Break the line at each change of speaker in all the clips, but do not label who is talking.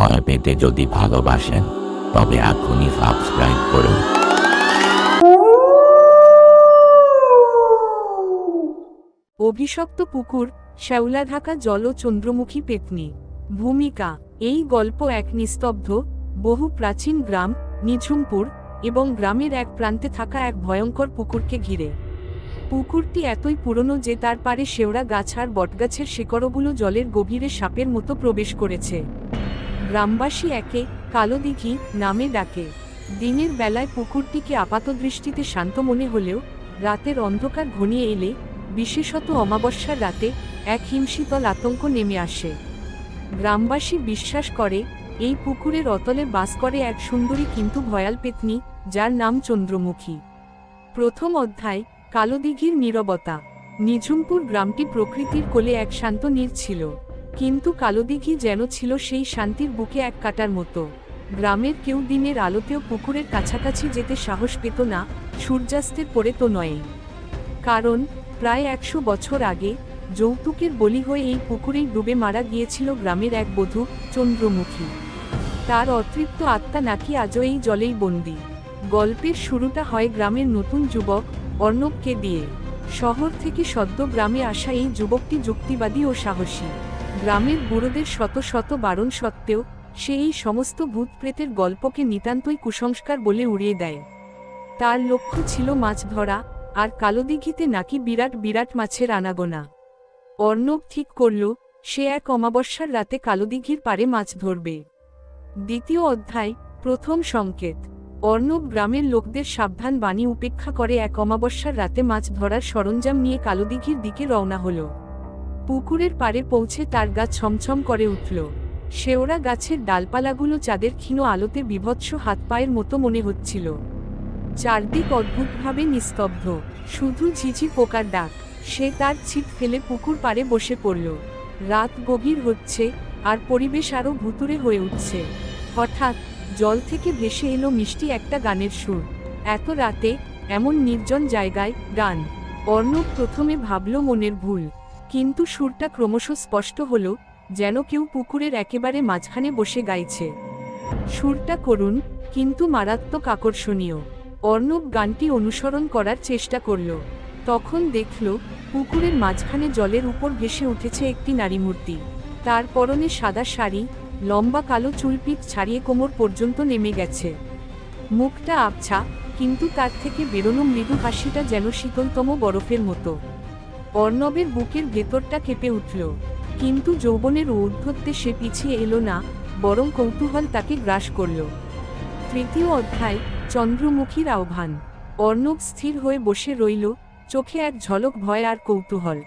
ভয় পেতে যদি ভালোবাসেন, তবে এখনই সাবস্ক্রাইব করুন।
অভিশপ্ত পুকুর শ্যাওলা ঢাকা জল চন্দ্রমুখী পেতনি। ভূমিকা, এই গল্প এক নিস্তব্ধ, বহু প্রাচীন গ্রাম, নিঝুমপুর এবং গ্রামের এক প্রান্তে থাকা এক ভয়ঙ্কর পুকুরকে ঘিরে। পুকুরটি এতই পুরনো যে তার পারে শেওড়া গাছ আর বটগাছের শিকড়গুলো জলের গভীরে সাপের মতো প্রবেশ করেছে। গ্রামবাসী একে কালো দিঘি নামে ডাকে। দিনের বেলায় পুকুরটিকে আপাতদৃষ্টিতে শান্ত মনে হলেও রাতের অন্ধকার ঘনিয়ে এলে বিশেষত অমাবস্যার রাতে এক হিমশীতল আতঙ্ক নেমে আসে। গ্রামবাসী বিশ্বাস করে, এই পুকুরের অতলে বাস করে এক সুন্দরী কিন্তু ভয়াল পেতনি, যার নাম চন্দ্রমুখী। প্রথম অধ্যায় কালোদিঘির নীরবতা। নিঝুমপুর গ্রামটি প্রকৃতির কোলে এক শান্ত নীর ছিল। কিন্তু কালোদিঘি যেন ছিল সেই শান্তির বুকে এক কাটার মতো। গ্রামের কেউ দিনের আলোতেও পুকুরের কাছাকাছি যেতে সাহস পেত না, সূর্যাস্তের পরে তো নয় কারণ, প্রায় একশো বছর আগে, যৌতুকের বলি হয়ে এই পুকুরেই ডুবে মারা গিয়েছিল গ্রামের এক বধূ, চন্দ্রমুখী। তার অতৃপ্ত আত্মা নাকি আজও এই জলেই বন্দী। গল্পের শুরুটা হয় গ্রামের নতুন যুবক, অর্ণবকে দিয়ে। শহর থেকে সদ্য গ্রামে আসা এই যুবকটি যুক্তিবাদী ও সাহসী। গ্রামের বুড়োদের শত শত বারণ সত্ত্বেও সে এই সমস্ত ভূত প্রেতের গল্পকে নিতান্তই কুসংস্কার বলে উড়িয়ে দেয়। তার লক্ষ্য ছিল মাছ ধরা, আর কালোদিঘিতে নাকি বিরাট বিরাট মাছের আনাগোনা। অর্ণব ঠিক করল, সে এক অমাবস্যার রাতে কালোদিঘির পারে মাছ ধরবে। দ্বিতীয় অধ্যায়, প্রথম সংকেত। অর্ণব গ্রামের লোকদের সাবধান বাণী উপেক্ষা করে এক অমাবস্যার রাতে মাছ ধরার সরঞ্জাম নিয়ে কালোদিঘির দিকে রওনা হল। পুকুরের পারে পৌঁছে তার গা ছমছম করে উঠল। শেওড়া গাছের ডালপালাগুলো চাঁদের ক্ষীণ আলোতে বিভৎস হাত পায়ের মতো মনে হচ্ছিল। চারদিক অদ্ভুতভাবে নিস্তব্ধ। শুধু ঝিঝি পোকার ডাক। সে তার ছিপ ফেলে পুকুর পাড়ে বসে পড়ল। রাত গভীর হচ্ছে, আর পরিবেশ আরও ভুতুরে হয়ে উঠছে। হঠাৎ, জল থেকে ভেসে এলো মিষ্টি একটা গানের সুর। এত রাতে, এমন নির্জন জায়গায় গান। অর্ণব প্রথমে ভাবল মনের ভুল। কিন্তু সুরটা ক্রমশ স্পষ্ট হল, যেন কেউ পুকুরের একেবারে মাঝখানে বসে গাইছে। সুরটা করুন কিন্তু মারাত্মক আকর্ষণীয়। অর্ণব গানটি অনুসরণ করার চেষ্টা করল। তখন দেখল, পুকুরের মাঝখানে জলের উপর ভেসে উঠেছে একটি নারী মূর্তি। তার পরনে সাদা শাড়ি, লম্বা কালো চুলপিট ছাড়িয়ে কোমর পর্যন্ত নেমে গেছে। মুখটা আবছা, কিন্তু তার থেকে বেরোনো মৃদু হাসিটা যেন শীতলতম বরফের মতো। অর্ণবের বুকের ভেতরটা কেঁপে উঠল। কিন্তু যৌবনের ঔদ্ধত্যে সে পিছিয়ে এলো না, বরং কৌতূহল তাকে গ্রাস করল। তৃতীয় অধ্যায়, চন্দ্রমুখীর আহ্বান। অর্ণব স্থির হয়ে বসে রইল, চোখে এক ঝলক ভয় আর কৌতূহল।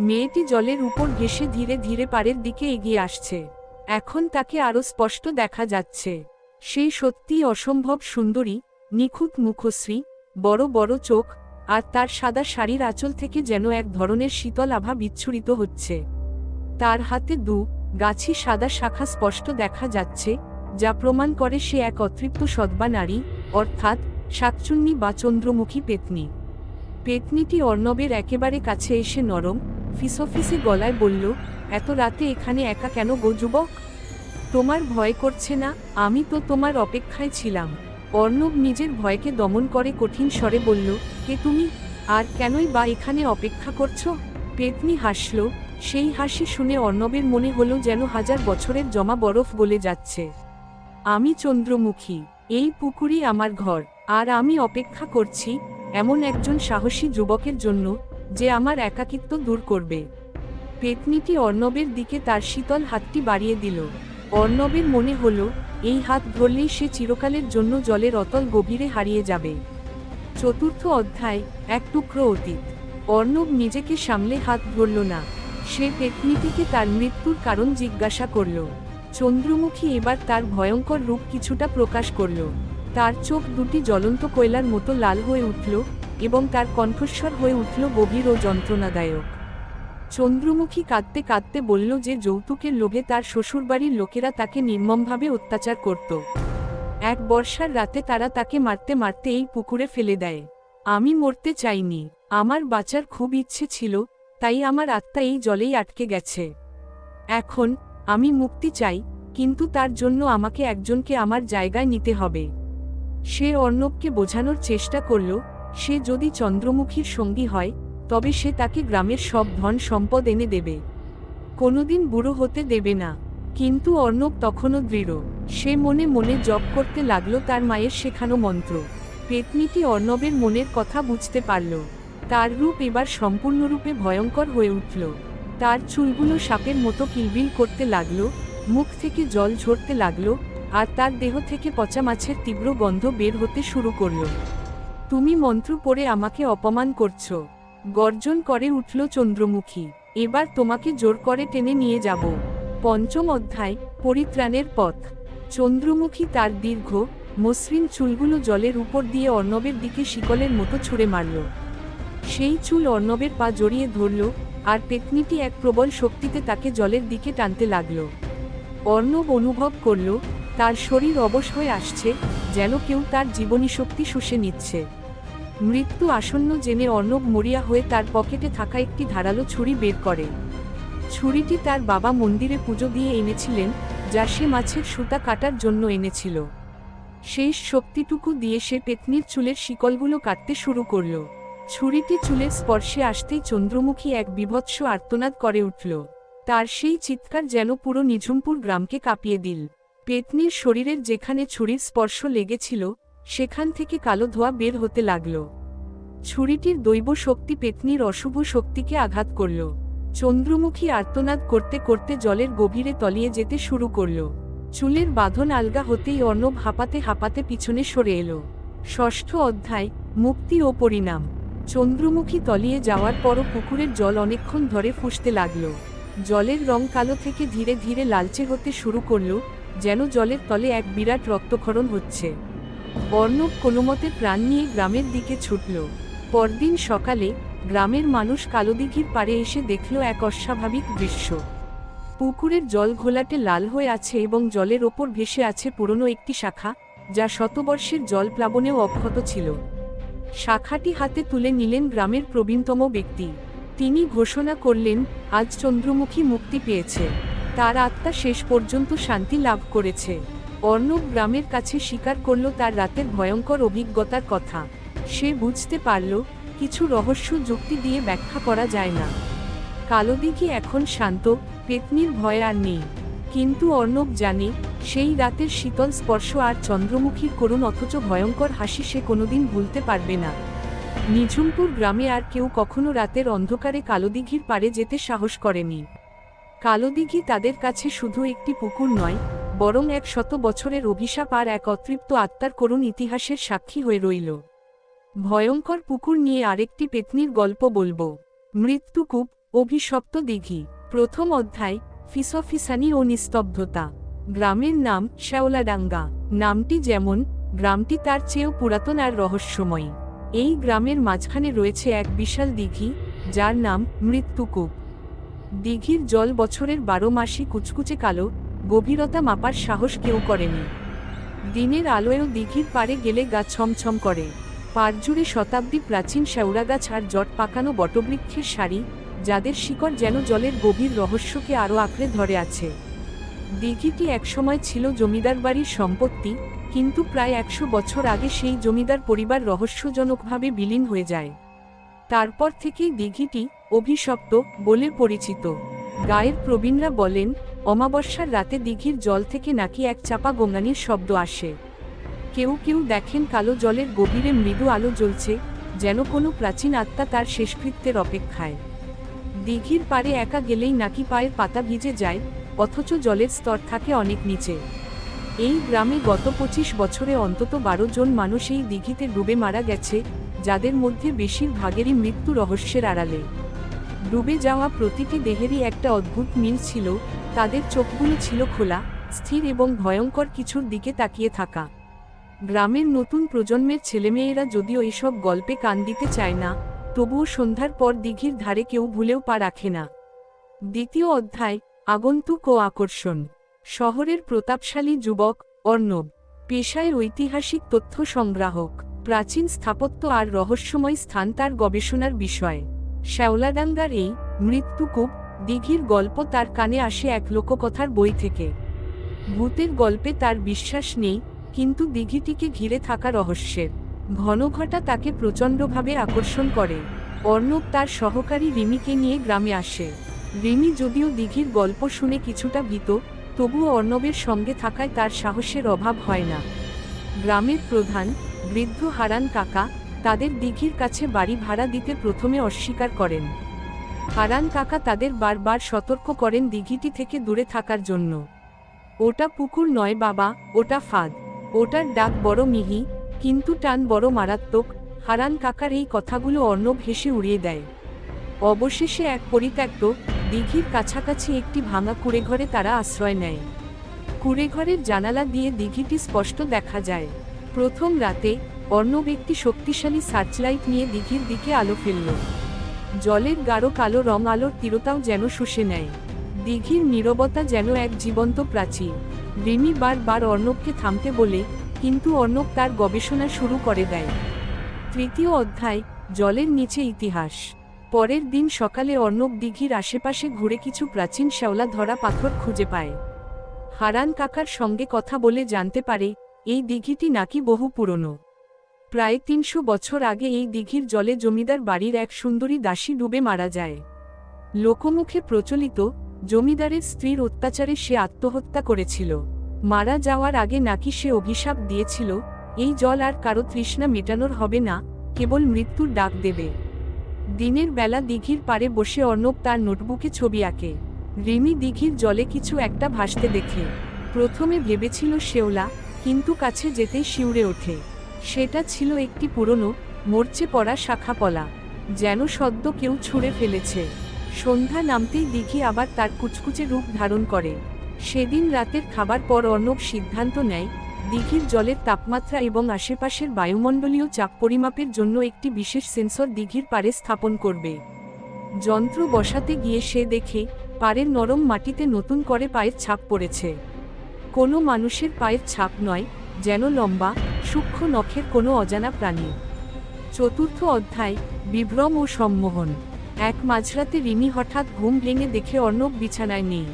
মেয়েটি জলের উপর ঘেসে ধীরে ধীরে পাড়ের দিকে এগিয়ে আসছে। এখন তাকে আরও স্পষ্ট দেখা যাচ্ছে। সেই সত্যিই অসম্ভব সুন্দরী, নিখুঁত মুখশ্রী, বড় বড় চোখ আর তার সাদা শাড়ির আঁচল থেকে যেন এক ধরনের শীতল আভা বিচ্ছুরিত হচ্ছে। তার হাতে দু গাছি সাদা শাখা স্পষ্ট দেখা যাচ্ছে, যা প্রমাণ করে সে এক অতৃপ্ত সদ্বা নারী, অর্থাৎ শাকচুন্নি বা চন্দ্রমুখী পেতনি। পেতনিটি অর্ণবের একেবারে কাছে এসে নরম, ফিসফিসে গলায় বলল, এত রাতে এখানে একা কেন গো যুবক? তোমার ভয় করছে না, আমি তো তোমার অপেক্ষায় ছিলাম। অর্ণব নিজের ভয়কে দমন করে কঠিন স্বরে বলল, কে তুমি? আর কেনই বা এখানে অপেক্ষা করছ? পেতনি হাসল। সেই হাসি শুনে অর্ণবের মনে হলো যেন হাজার বছরের জমা বরফ গলে যাচ্ছে। আমি চন্দ্রমুখী, এই পুকুরই আমার ঘর, আর আমি অপেক্ষা করছি এমন একজন সাহসী যুবকের জন্য যে আমার একাকিত্ব দূর করবে। পেতনিটি অর্ণবের দিকে তার শীতল হাতটি বাড়িয়ে দিল। অর্ণবের মনে হলো এই হাত ধরলেই সে চিরকালের জন্য জলের অতল গভীরে হারিয়ে যাবে। চতুর্থ অধ্যায়, এক টুকরো অতীত। অর্ণব নিজেকে সামলে হাত ধরল না। সে পেতনিটিকে তার মৃত্যুর কারণ জিজ্ঞাসা করল। চন্দ্রমুখী এবার তার ভয়ঙ্কর রূপ কিছুটা প্রকাশ করল। তার চোখ দুটি জ্বলন্ত কয়লার মতো লাল হয়ে উঠল এবং তার কণ্ঠস্বর হয়ে উঠল গভীর ও যন্ত্রণাদায়ক। চন্দ্রমুখী কাঁদতে কাঁদতে বলল যে যৌতুকের লোভে তার শ্বশুরবাড়ির লোকেরা তাকে নির্মমভাবে অত্যাচার করত। এক বর্ষার রাতে তারা তাকে মারতে মারতে এই পুকুরে ফেলে দেয়। আমি মরতে চাইনি, আমার বাঁচার খুব ইচ্ছে ছিল, তাই আমার আত্মা এই জলেই আটকে গেছে। এখন আমি মুক্তি চাই, কিন্তু তার জন্য আমাকে একজনকে আমার জায়গায় নিতে হবে। সে অর্ণবকে বোঝানোর চেষ্টা করল, সে যদি চন্দ্রমুখীর সঙ্গী হয় তবে সে তাকে গ্রামের সব ধন সম্পদ এনে দেবে। কোনোদিন বুড়ো হতে দেবে না। কিন্তু অর্ণব তখনও দৃঢ়। সে মনে মনে জপ করতে লাগল তার মায়ের শেখানো মন্ত্র। পেতনিটি অর্ণবের মনের কথা বুঝতে পারল। তার রূপ এবার সম্পূর্ণরূপে ভয়ঙ্কর হয়ে উঠল। তার চুলগুলো সাপের মতো কিলবিল করতে লাগল, মুখ থেকে জল ঝরতে লাগল, আর তার দেহ থেকে পচা মাছের তীব্র গন্ধ বের হতে শুরু করল। তুমি মন্ত্র পড়ে আমাকে অপমান করছ। গর্জন করে উঠল চন্দ্রমুখী। এবার তোমাকে জোর করে টেনে নিয়ে যাব। পঞ্চম অধ্যায়, পরিত্রাণের পথ। চন্দ্রমুখী তার দীর্ঘ, মসৃণ চুলগুলো জলের উপর দিয়ে অর্ণবের দিকে শিকলের মতো ছুঁড়ে মারল। সেই চুল অর্ণবের পা জড়িয়ে ধরল, আর পেতনিটি এক প্রবল শক্তিতে তাকে জলের দিকে টানতে লাগল। অর্ণব অনুভব করল, তার শরীর অবশ হয়ে আসছে, যেন কেউ তার জীবনী শক্তি শুষে নিচ্ছে। মৃত্যু আসন্ন জেনে অর্ণব মরিয়া হয়ে তার পকেটে থাকা একটি ধারালো ছুরি বের করে। ছুরিটি তার বাবা মন্দিরে পুজো দিয়ে এনেছিলেন, যা সে মাছের সুতা কাটার জন্য এনেছিল। শেষ শক্তিটুকু দিয়ে সে পেতনির চুলের শিকলগুলো কাটতে শুরু করল। ছুরিটি চুলের স্পর্শে আসতেই চন্দ্রমুখী এক বিভৎস আর্তনাদ করে উঠল। তার সেই চিৎকার যেন পুরো নিঝুমপুর গ্রামকে কাঁপিয়ে দিল। পেতনির শরীরের যেখানে ছুরির স্পর্শ লেগেছিল সেখান থেকে কালো ধোয়া বের হতে লাগল। ছুরিটির দৈব শক্তি পেতনির অশুভ শক্তিকে আঘাত করল। চন্দ্রমুখী আর্তনাদ করতে করতে জলের গভীরে তলিয়ে যেতে শুরু করল। চুলের বাঁধন আলগা হতেই অর্ণব হাঁপাতে হাঁপাতে পিছনে সরে এলো। ষষ্ঠ অধ্যায়, মুক্তি ও পরিণাম। চন্দ্রমুখী তলিয়ে যাওয়ার পরও পুকুরের জল অনেকক্ষণ ধরে ফুসতে লাগল। জলের রং কালো থেকে ধীরে ধীরে লালচে হতে শুরু করল, যেন জলের তলে এক বিরাট রক্তক্ষরণ হচ্ছে। অর্ণব কোনোমতে প্রাণ নিয়ে গ্রামের দিকে ছুটল। পরদিন সকালে গ্রামের মানুষ কালোদিঘির পাড়ে এসে দেখল এক অস্বাভাবিক দৃশ্য। পুকুরের জল ঘোলাটে লাল হয়ে আছে এবং জলের ওপর ভেসে আছে পুরনো একটি শাখা, যা শতবর্ষের জল প্লাবনেও অক্ষত ছিল। শাখাটি হাতে তুলে নিলেন গ্রামের প্রবীণতম ব্যক্তি। তিনি ঘোষণা করলেন, আজ চন্দ্রমুখী মুক্তি পেয়েছে। তার আত্মা শেষ পর্যন্ত শান্তি লাভ করেছে। অর্ণব গ্রামের কাছে স্বীকার করল তার রাতের ভয়ঙ্কর অভিজ্ঞতার কথা। সে বুঝতে পারল, কিছু রহস্য যুক্তি দিয়ে ব্যাখ্যা করা যায় না। কালোদিঘি এখন শান্ত, পেতনির ভয় আর নেই। কিন্তু অর্ণব জানে, সেই রাতের শীতল স্পর্শ আর চন্দ্রমুখীর করুণ অথচ ভয়ঙ্কর হাসি সে কোনোদিন ভুলতে পারবে না। নিঝুমপুর গ্রামে আর কেউ কখনো রাতের অন্ধকারে কালোদিঘির পারে যেতে সাহস করেনি। কালোদিঘি তাদের কাছে শুধু একটি পুকুর নয় বরং এক শত বছরের অভিশাপ আর এক অতৃপ্ত আত্মার করুণ ইতিহাসের সাক্ষী হয়ে রইল। ভয়ঙ্কর পুকুর নিয়ে আরেকটি পেতনির গল্প বলব। মৃত্যুকূপ অভিশপ্ত দিঘি, প্রথম অধ্যায়, ফিসফিসানি ও নিস্তব্ধতা। গ্রামের নাম শ্যাওলাডাঙ্গা। নামটি যেমন, গ্রামটি তার চেয়েও পুরাতন আর রহস্যময়ী। এই গ্রামের মাঝখানে রয়েছে এক বিশাল দিঘি, যার নাম মৃত্যুকূপ দিঘির জল বছরের বারো মাসই কুচকুচে কালো গভীরতা মাপার সাহস কেউ করেনি। দিনের আলোয়ও দিঘির পাড়ে গেলে গা ছমছম করে। পাড়জুড়ে শতাব্দী প্রাচীন শেওড়া গাছ আর জট পাকানো বটবৃক্ষের সারি, যাদের শিকড় যেন জলের গভীর রহস্যকে আরও আঁকড়ে ধরে আছে। দিঘিটি একসময় ছিল জমিদার বাড়ির সম্পত্তি, কিন্তু প্রায় একশো বছর আগে সেই জমিদার পরিবার রহস্যজনকভাবে বিলীন হয়ে যায়। তারপর থেকেই দিঘিটি অভিশপ্ত বলে পরিচিত। গায়ের প্রবীণরা বলেন অমাবস্যার রাতে দিঘির জল থেকে নাকি এক চাপা গঙ্গানির শব্দ আসে। কেউ কেউ দেখেন কালো জলের গভীরে মৃদু আলো জ্বলছে, যেন কোনো প্রাচীন আত্মা তার শেষকৃত্যের অপেক্ষায়। দিঘির পারে একা গেলেই নাকি পায়ের পাতা ভিজে যায়, অথচ জলের স্তর থাকে অনেক নিচে। এই গ্রামে গত পঁচিশ বছরে অন্তত বারো জন মানুষ এই দিঘিতে ডুবে মারা গেছে, যাদের মধ্যে বেশিরভাগেরই মৃত্যু রহস্যের আড়ালে। ডুবে যাওয়া প্রতিটি দেহেরই একটা অদ্ভুত মিল ছিল তাদের চোখগুলো ছিল খোলা, স্থির এবং ভয়ঙ্কর কিছুর দিকে তাকিয়ে থাকা। গ্রামের নতুন প্রজন্মের ছেলেমেয়েরা যদিও এসব গল্পে কান দিতে চায় না, তবুও সন্ধ্যার পর দিঘির ধারে কেউ ভুলেও পা রাখে না। দ্বিতীয় অধ্যায়, আগন্তুক ও আকর্ষণ। শহরের প্রতাপশালী যুবক, অর্ণব। পেশায় ঐতিহাসিক তথ্য সংগ্রাহক। প্রাচীন স্থাপত্য আর রহস্যময় স্থান তার গবেষণার বিষয়। শ্যাওলাডাঙ্গার এই মৃত্যুকূপ দিঘির গল্প তার কানে আসে এক লোককথার বই থেকে। ভূতের গল্পে তার বিশ্বাস নেই, কিন্তু দিঘিটিকে ঘিরে থাকা রহস্যের। ঘনঘটা তাকে প্রচণ্ডভাবে আকর্ষণ করে। অর্ণব তার সহকারী রিমিকে নিয়ে গ্রামে আসে। রিমি যদিও দিঘির গল্প শুনে কিছুটা ভীত, তবুও অর্ণবের সঙ্গে থাকায় তার সাহসের অভাব হয় না। গ্রামের প্রধান, বৃদ্ধ হারান কাকা, তাদের দিঘির কাছে বাড়ি ভাড়া দিতে প্রথমে অস্বীকার করেন। হারান কাকা তাদের বারবার সতর্ক করেন দিঘিটি থেকে দূরে থাকার জন্য। ওটা পুকুর নয় বাবা, ওটা ফাঁদ। ওটার ডাক বড় মিহি, কিন্তু টান বড় মারাত্মক, হারান কাকার এই কথাগুলো অর্ণব হেসে উড়িয়ে দেয়। অবশেষে এক পরিত্যক্ত, দিঘির কাছাকাছি একটি ভাঙা কুড়েঘরে তারা আশ্রয় নেয়। কুড়েঘরের জানালা দিয়ে দিঘিটি স্পষ্ট দেখা যায়। প্রথম রাতে, অর্ণব একটি শক্তিশালী সার্চলাইট নিয়ে দিঘির দিকে আলো ফেলল। জলের গাঢ় কালো রং আলোর তীরতাও যেন শুষে নেয়। দিঘির নীরবতা যেন এক জীবন্ত প্রাচীর। রিমি বারবার অর্ণবকে থামতে বলে, কিন্তু অর্ণব তার গবেষণা শুরু করে দেয়। তৃতীয় অধ্যায়, জলের নিচে ইতিহাস। পরের দিন সকালে অর্ণব দিঘির আশেপাশে ঘুরে কিছু প্রাচীন শ্যাওলা ধরা পাথর খুঁজে পায়। হারান কাকার সঙ্গে কথা বলে জানতে পারে, এই দিঘিটি নাকি বহু পুরনো। প্রায় তিনশো বছর আগে এই দিঘির জলে জমিদার বাড়ির এক সুন্দরী দাসী ডুবে মারা যায়। লোকমুখে প্রচলিত, জমিদারের স্ত্রীর অত্যাচারে সে আত্মহত্যা করেছিল। মারা যাওয়ার আগে নাকি সে অভিশাপ দিয়েছিল, এই জল আর কারও তৃষ্ণা মেটানোর হবে না, কেবল মৃত্যুর ডাক দেবে। দিনের বেলা দিঘির পারে বসে অর্ণব তার নোটবুকে ছবি আঁকে। রিমি দিঘির জলে কিছু একটা ভাসতে দেখে। প্রথমে ভেবেছিল শেওলা, কিন্তু কাছে যেতেই শিউরে ওঠে। সেটা ছিল একটি পুরনো, মরচে পড়া শাখাপলা যেন সদ্য কেউ ছুঁড়ে ফেলেছে। সন্ধ্যা নামতেই দিঘি আবার তার কুচকুচে রূপ ধারণ করে। সেদিন রাতের খাবার পর অর্ণব সিদ্ধান্ত নেয়, দিঘির জলের তাপমাত্রা এবং আশেপাশের বায়ুমণ্ডলীয় চাপ পরিমাপের জন্য একটি বিশেষ সেন্সর দিঘির পারে স্থাপন করবে। যন্ত্র বসাতে গিয়ে সে দেখে, পাড়ের নরম মাটিতে নতুন করে পায়ের ছাপ পড়েছে। কোনো মানুষের পায়ের ছাপ নয় যেন লম্বা, সূক্ষ্ম নখের কোনো অজানা প্রাণী। চতুর্থ অধ্যায়, বিভ্রম ও সম্মোহন। এক মাঝরাতে রিমি হঠাৎ ঘুম ভেঙে দেখে অর্ণব বিছানায় নেই।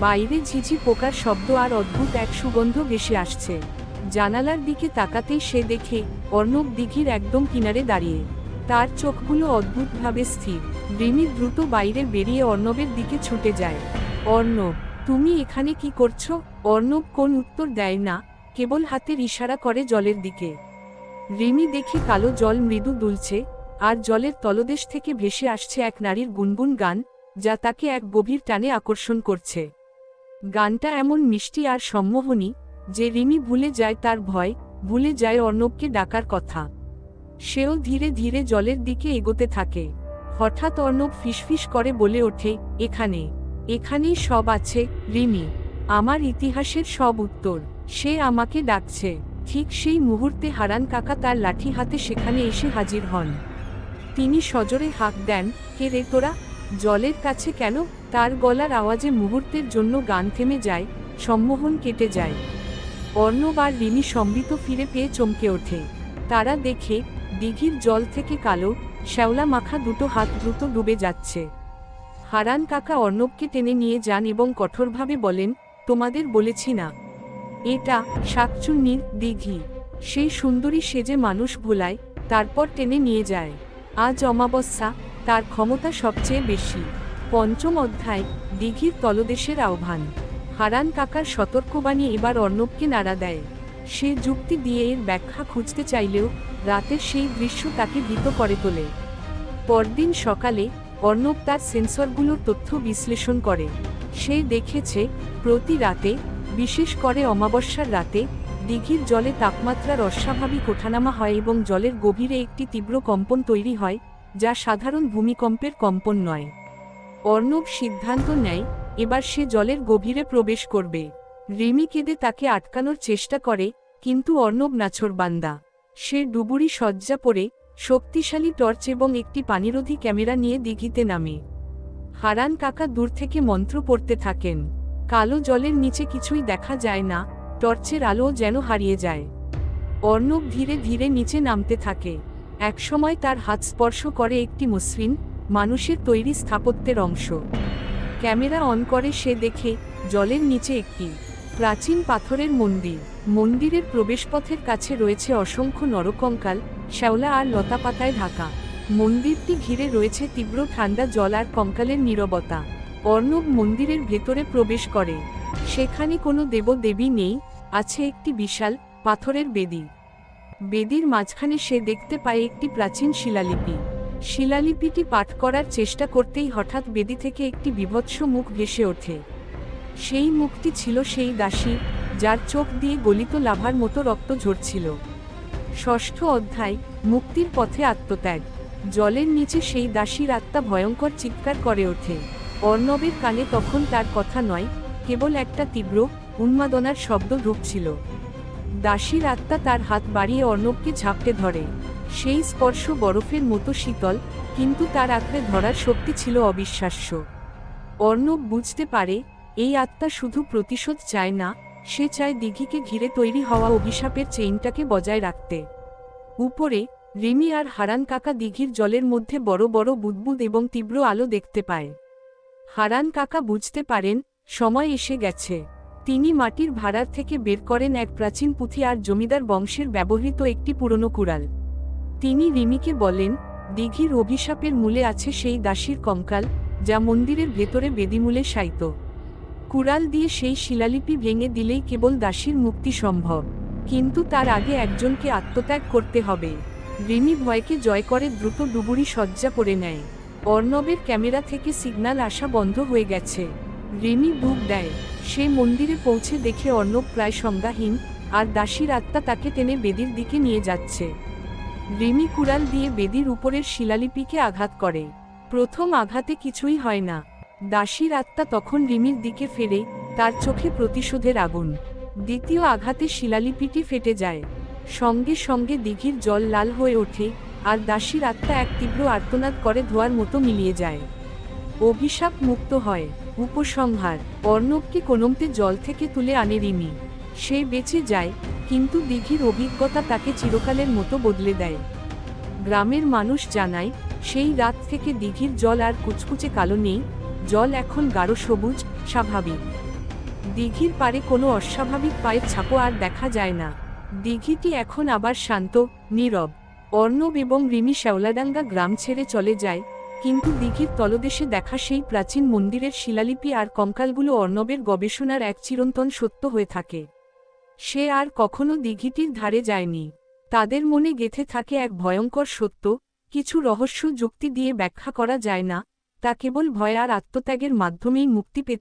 বাইরে ঝিঝি পোকার শব্দ আর অদ্ভুত এক সুগন্ধ ভেসে আসছে। জানালার দিকে তাকাতেই সে দেখে অর্ণব দিঘির একদম কিনারে দাঁড়িয়ে। তার চোখগুলো অদ্ভুতভাবে স্থির। রিমি দ্রুত বাইরে বেরিয়ে অর্ণবের দিকে ছুটে যায়। অর্ণব, তুমি এখানে কি করছ? অর্ণব কোন উত্তর দেয় না। কেবল হাতের ইশারা করে জলের দিকে। রিমি দেখে কালো জল মৃদু দুলছে, আর জলের তলদেশ থেকে ভেসে আসছে এক নারীর গুনগুন গান, যা তাকে এক গভীর টানে আকর্ষণ করছে। গানটা এমন মিষ্টি আর সম্মোহনী, যে রিমি ভুলে যায় তার ভয়, ভুলে যায় অর্ণবকে ডাকার কথা। সেও ধীরে ধীরে জলের দিকে এগোতে থাকে। হঠাৎ অর্ণব ফিসফিস করে বলে ওঠে, এখানে, এখানেই সব আছে, রিমি। আমার ইতিহাসের সব উত্তর। সে আমাকে ডাকছে, ঠিক সেই মুহূর্তে হারান কাকা তার লাঠি হাতে সেখানে এসে হাজির হন। তিনি সজোরে হাঁক দেন, কে রে তোরা? জলের কাছে কেন? তার গলার আওয়াজে মুহূর্তের জন্য গান থেমে যায়, সম্মোহন কেটে যায়। অর্ণব আর রিমি সম্বিত ফিরে পেয়ে চমকে ওঠে। তারা দেখে, দিঘির জল থেকে কালো, শ্যাওলা মাখা দুটো হাত দ্রুত ডুবে যাচ্ছে। হারান কাকা অর্ণবকে টেনে নিয়ে যান এবং কঠোরভাবে বলেন, তোমাদের বলেছি না। এটা শাকচুন্নির দিঘি। সেই সুন্দরী সেজে মানুষ ভোলায়, তারপর টেনে নিয়ে যায়। আজ অমাবস্যা, তার ক্ষমতা সবচেয়ে বেশি। পঞ্চম অধ্যায়, দিঘির তলদেশের আহ্বান। হারান কাকার সতর্কবাণী এবার অর্ণবকে নাড়া দেয়। সে যুক্তি দিয়ে এর ব্যাখ্যা খুঁজতে চাইলেও রাতের সেই দৃশ্য তাকে ভীত করে তোলে। পরদিন সকালে অর্ণব তার সেন্সরগুলোর তথ্য বিশ্লেষণ করে। সে দেখেছে, প্রতি রাতে বিশেষ করে অমাবস্যার রাতে, দিঘির জলে তাপমাত্রার অস্বাভাবিক ওঠানামা হয় এবং জলের গভীরে একটি তীব্র কম্পন তৈরি হয়, যা সাধারণ ভূমিকম্পের কম্পন নয়। অর্ণব সিদ্ধান্ত নেয়, এবার সে জলের গভীরে প্রবেশ করবে। রিমি কেঁদে তাকে আটকানোর চেষ্টা করে, কিন্তু অর্ণব নাছরবান্দা। সে ডুবুরি সজ্জা পরে, শক্তিশালী টর্চ এবং একটি পানিরোধী ক্যামেরা নিয়ে দিঘিতে নামে। হারান কাকা দূর থেকে মন্ত্র পড়তে থাকেন। কালো জলের নিচে কিছুই দেখা যায় না, টর্চের আলো যেন হারিয়ে যায়। অর্ণব ধীরে ধীরে নিচে নামতে থাকে। একসময় তার হাত স্পর্শ করে একটি মসৃণ, মানুষের তৈরি স্থাপত্যের অংশ। ক্যামেরা অন করে সে দেখে, জলের নিচে একটি প্রাচীন পাথরের মন্দির। মন্দিরের প্রবেশপথের কাছে রয়েছে অসংখ্য নরকঙ্কাল, শ্যাওলা আর লতাপাতায় ঢাকা। মন্দিরটি ঘিরে রয়েছে তীব্র ঠান্ডা জল আর কঙ্কালের নীরবতা। অর্ণব মন্দিরের ভেতরে প্রবেশ করে। সেখানে কোনো দেবদেবী নেই, আছে একটি বিশাল পাথরের বেদি। বেদির মাঝখানে সে দেখতে পায় একটি প্রাচীন শিলালিপি। শিলালিপিটি পাঠ করার চেষ্টা করতেই হঠাৎ বেদি থেকে একটি বিভৎস মুখ ভেসে ওঠে। সেই মুখটি ছিল সেই দাসী, যার চোখ দিয়ে গলিত লাভার মতো রক্ত ঝরছিল। ষষ্ঠ অধ্যায়, মুক্তির পথে আত্মত্যাগ। জলের নিচে সেই দাসীর আত্মা ভয়ঙ্কর চিৎকার করে ওঠে। অর্ণবের কানে তখন তার কথা নয়, কেবল একটা তীব্র, উন্মাদনার শব্দ ঢুকছিল দাসীর আত্মা তার হাত বাড়িয়ে অর্ণবকে ঝাপটে ধরে। সেই স্পর্শ বরফের মতো শীতল, কিন্তু তার আঁকড়ে ধরার শক্তি ছিল অবিশ্বাস্য। অর্ণব বুঝতে পারে, এই আত্মা শুধু প্রতিশোধ চায় না, সে চায় দিঘিকে ঘিরে তৈরি হওয়া অভিশাপের চেইনটাকে বজায় রাখতে। উপরে, রিমি আর হারান কাকা দিঘির জলের মধ্যে বড় বড় বুদবুদ এবং তীব্র আলো দেখতে পায়। হারান কাকা বুঝতে পারেন, সময় এসে গেছে। তিনি মাটির ভাড়ার থেকে বের করেন এক প্রাচীন পুঁথি আর জমিদার বংশের ব্যবহৃত একটি পুরনো কুড়াল। তিনি রিমিকে বলেন, দিঘির অভিশাপের মূলে আছে সেই দাসীর কঙ্কাল, যা মন্দিরের ভেতরে বেদিমূলে শায়িত। কুড়াল দিয়ে সেই শিলালিপি ভেঙে দিলেই কেবল দাসীর মুক্তি সম্ভব। কিন্তু তার আগে একজনকে আত্মত্যাগ করতে হবে। রিমি ভয়কে জয় করে দ্রুত ডুবুরি সজ্জা করে নেয়। অর্ণবের ক্যামেরা থেকে সিগন্যাল আসা বন্ধ হয়ে গেছে। রিমি ডুব দেয়, সে মন্দিরে পৌঁছে দেখে অর্ণব প্রায় সংজ্ঞাহীন, আর দাসীর আত্মা তাকে টেনে বেদির দিকে নিয়ে যাচ্ছে। রিমি কুড়াল দিয়ে বেদির উপরের শিলালিপিকে আঘাত করে। প্রথম আঘাতে কিছুই হয় না। দাসীর আত্মা তখন রিমির দিকে ফেরে, তার চোখে প্রতিশোধের আগুন। দ্বিতীয় আঘাতে শিলালিপিটি ফেটে যায়। সঙ্গে সঙ্গে দিঘির জল লাল হয়ে ওঠে আর দাসীর আত্মা এক তীব্র আর্তনাদ করে ধোয়ার মতো মিলিয়ে যায়। অভিশাপ মুক্ত হয়, উপসংহার অর্ণবকে কোনমতে জল থেকে তুলে আনে রিমি। সে বেঁচে যায়, কিন্তু দিঘির অভিজ্ঞতা তাকে চিরকালের মতো বদলে দেয়। গ্রামের মানুষ জানায়, সেই রাত থেকে দিঘির জল আর কুচকুচে কালো নেই, জল এখন গাঢ় সবুজ, স্বাভাবিক। দিঘির পারে কোনো অস্বাভাবিক পায়ের ছাপও আর দেখা যায় না। দিঘিটি এখন আবার শান্ত, নীরব। অর্ণব এবং রিমি শ্যাওলাডাঙ্গা গ্রাম ছেড়ে চলে যায়, কিন্তু দিঘির তলদেশে দেখা সেই প্রাচীন মন্দিরের শিলালিপি আর কঙ্কালগুলো অর্ণবের গবেষণার এক চিরন্তন সত্য হয়ে থাকে। সে আর কখনো দিঘিটির ধারে যায়নি। তাদের মনে গেথে থাকে এক ভয়ঙ্কর সত্য, কিছু রহস্য যুক্তি দিয়ে ব্যাখ্যা করা যায় না, তা কেবল ভয় আর আত্মত্যাগের মাধ্যমেই মুক্তি পেতে